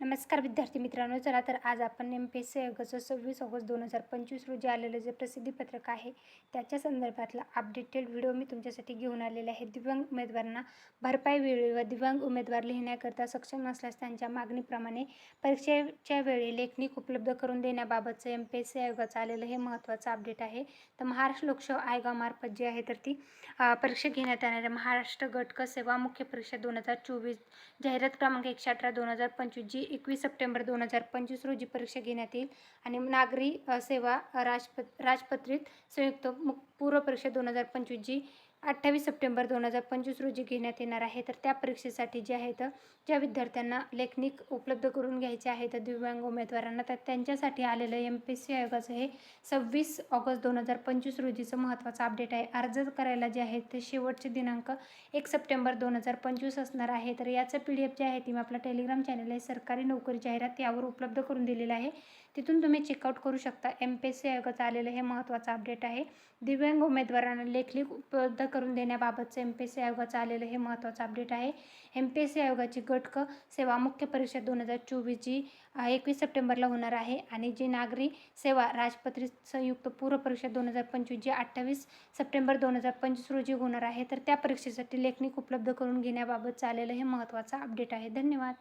नमस्कार विद्यार्थी मित्रांनो चला तर आज आपण एम पी एस सी आयोगाचं सव्वीस ऑगस्ट दोन हजार पंचवीस रोजी आलेलं जे प्रसिद्धीपत्रक आहे त्याच्या संदर्भातला अपडेटेड व्हिडिओ मी तुमच्यासाठी घेऊन आलेला आहे. दिव्यांग उमेदवारांना भरपाई वेळी व दिव्यांग उमेदवार लिहिण्याकरता सक्षम नसल्यास त्यांच्या मागणीप्रमाणे परीक्षेच्या वेळी लेखनिक उपलब्ध करून देण्याबाबतचं एम पी एस सी आयोगाचं आलेलं हे महत्त्वाचं अपडेट आहे. तर महाराष्ट्र लोकसेवा आयोगामार्फत जी आहे तर ती परीक्षा घेण्यात येणाऱ्या महाराष्ट्र गटक सेवा मुख्य परीक्षा दोन हजार चोवीस जाहिरात क्रमांक एकशे अठरा दोन हजार पंचवीस जी एकवीस सप्टेंबर दोन हजार पंचवीस रोजी परीक्षा घेण्यात येईल आणि नागरी सेवा राजपत राजपत्रित संयुक्त मुख पूर्व परीक्षा दोन हजार पंचवीस जी अठ्ठावीस सप्टेंबर दोन हजार पंचवीस रोजी घेण्यात येणार आहे. तर त्या परीक्षेसाठी जे आहेत ज्या विद्यार्थ्यांना लेखनिक उपलब्ध करून घ्यायचे आहे तर दिव्यांग उमेदवारांना तर त्यांच्यासाठी आलेलं एम पी एस सी आयोगाचं हे सव्वीस ऑगस्ट दोन हजार पंचवीस रोजीचं महत्त्वाचं अपडेट आहे. अर्ज करायला जे आहे ते शेवटचे दिनांक एक सप्टेंबर दोन हजार पंचवीस असणार आहे. तर याचं पी डी एफ जे आहे ती मी आपला टेलिग्राम चॅनल आहे सरकारी नोकरी जाहिरात यावर उपलब्ध करून दिलेलं आहे. तिथून तुम्ही चेकआउट करू शकता एम पी एस सी आयोगाचं आलेलं हे महत्त्वाचं अपडेट आहे. दिव्यांग उमेदवारांना लेखनिक उपलब्ध करून देण्याबाबतचं एम पी एस सी आयोगाचं आलेलं हे महत्त्वाचं अपडेट आहे. एम पी एस सी आयोगाची गटक सेवा मुख्य परीक्षा दोन हजार चोवीस जी एकवीस सप्टेंबरला होणार आहे आणि जी नागरी सेवा राजपत्रित संयुक्त पूर्व परीक्षा दोन हजार पंचवीस जी अठ्ठावीस सप्टेंबर दोन हजार पंचवीस रोजी होणार आहे. तर त्या परीक्षेसाठी लेखनिक उपलब्ध करून घेण्याबाबत आलेलं हे महत्त्वाचं अपडेट आहे. धन्यवाद.